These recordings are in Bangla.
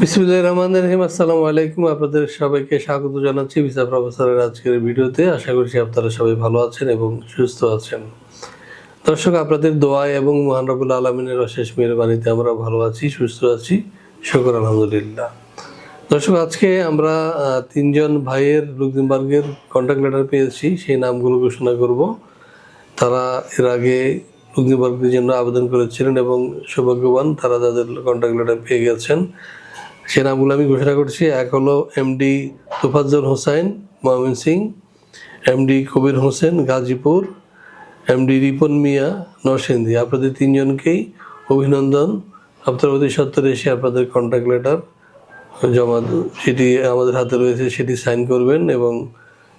বিসমুল্লাহ রহমান রহিম। আসসালামু আলাইকুম। আপনাদের সবাইকে স্বাগত জানাচ্ছি ভিসা প্রফেসরের আজকের ভিডিওতে। আশা করছি আপনারা সবাই ভালো আছেন এবং সুস্থ আছেন। দর্শক, আপনাদের দোয়ায় এবং মহান রবুল আলমিনের অশেষ মেহরবানিতে আমরা ভালো আছি, সুস্থ আছি। শুকর, আলহামদুলিল্লাহ। দর্শক, আজকে আমরা তিনজন ভাইয়ের লুক্সেমবার্গের কন্ট্যাক্ট লেটার পেয়েছি। সেই নামগুলো ঘোষণা করব। তারা এর আগে লুক্সেমবার্গের জন্য আবেদন করেছিলেন এবং সৌভাগ্যবান তারা তাদের কন্ট্যাক্ট লেটার পেয়ে গেছেন, সে নামগুলো আমি ঘোষণা করছি। এক হলো MD Tofazzal Hossain Mymensingh MD Kabir Hossain, Gazipur. MD Ripon Mia, Narsingdi. আপনাদের তিনজনকেই অভিনন্দন। আপনারা অতি সত্তর এসে আপনাদের কন্ট্যাক্ট লেটার জমা সেটি আমাদের হাতে রয়েছে, সেটি সাইন করবেন এবং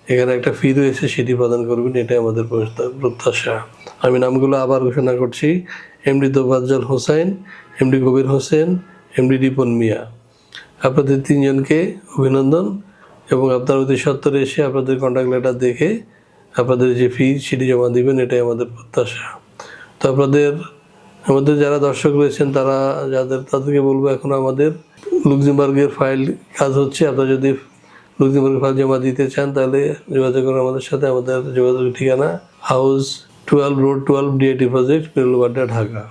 এখানে একটা ফি রয়েছে, সেটি প্রদান করবেন, এটাই আমাদের প্রত্যাশা। আমি নামগুলো আবার ঘোষণা করছি। MD Tofazzal Hossain MD Kabir Hossain, MD Ripon Mia. আপনাদের তিনজনকে অভিনন্দন এবং আপনার অতি সত্তরে এসে আপনাদের কন্ট্যাক্ট লেটার দেখে আপনাদের যে ফি সেটি জমা দিবেন, এটাই আমাদের প্রত্যাশা। তো আপনাদের আমাদের যারা দর্শক রয়েছেন, তারা যাদের, তাদেরকে বলব এখন আমাদের লুক্সেমবার্গের ফাইল কাজ হচ্ছে। আপনারা যদি লুক্সেমবার্গের ফাইল জমা দিতে চান, তাহলে যোগাযোগ করুন আমাদের সাথে। আমাদের যোগাযোগের ঠিকানা house twelve road twelve DIT project Merul Badda Dhaka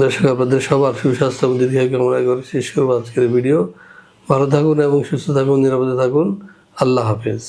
দর্শক, আপনাদের সবার সুস্বাস্থ্য এবং দীর্ঘায় কামনা করে শেষ করব আজকের ভিডিও। ভালো থাকুন এবং সুস্থ থাকুন, নিরাপদে থাকুন। আল্লাহ হাফেজ।